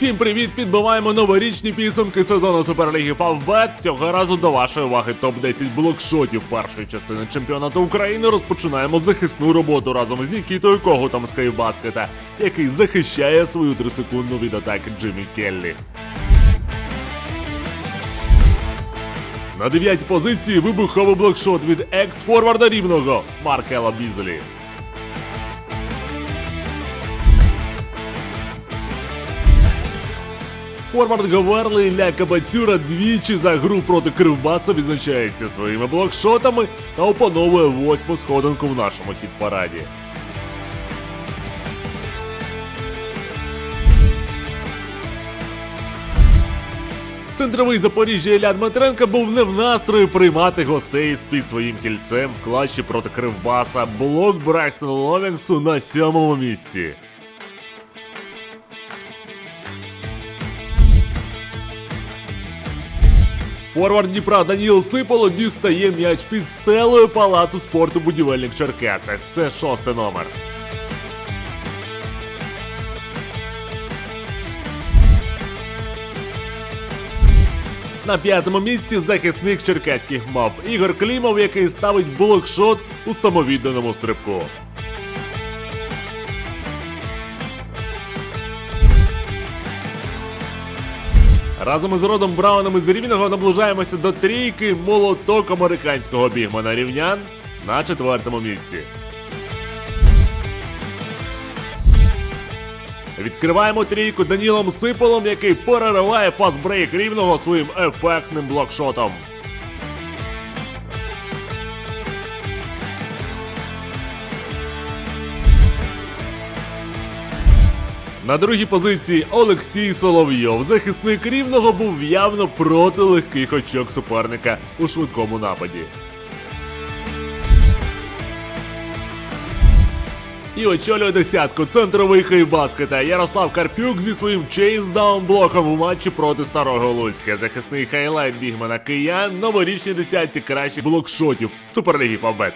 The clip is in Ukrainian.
Всім привіт! Підбиваємо новорічні підсумки сезону Суперліги Фавбет. Цього разу до вашої уваги топ-10 блокшотів першої частини чемпіонату України. Розпочинаємо захисну роботу разом з Нікітою Когутом з Київбаскета, який захищає свою трисекундну від атаки Джиммі Келлі. На дев'ятій позиції вибуховий блокшот від екс-форварда рівного Маркела Бізелі. Форвард Говерли Ілля Кабацюра двічі за гру проти Кривбаса відзначається своїми блокшотами та опановує восьму сходинку в нашому хіт-параді. Центровий Запоріжжя Ілля Дмитренко був не в настрої приймати гостей з-під своїм кільцем в класі проти Кривбаса. Блок Брекстона Ловінгсу на сьомому місці. Форвард Дніпра Даніл Сиполо дістає м'яч під стелею палацу спорту будівельник Черкасах. Це шостий номер. На п'ятому місці захисник черкаських мав Ігор Клімов, який ставить блокшот у самовідданому стрибку. Разом із родом Брауном із Рівного наближаємося до трійки молоток американського бігмана рівнян на четвертому місці. Відкриваємо трійку Данілом Сиполом, який перериває фастбрейк рівного своїм ефектним блокшотом. На другій позиції Олексій Соловйов. Захисник рівного був явно проти легких очок суперника у швидкому нападі. І очолює десятку центровий хейбаскета Ярослав Карпюк зі своїм чейсдаун блоком у матчі проти старого Луцька. Захисний хайлайт бігмана киян новорічні десятці кращих блокшотів Суперліги Фабет.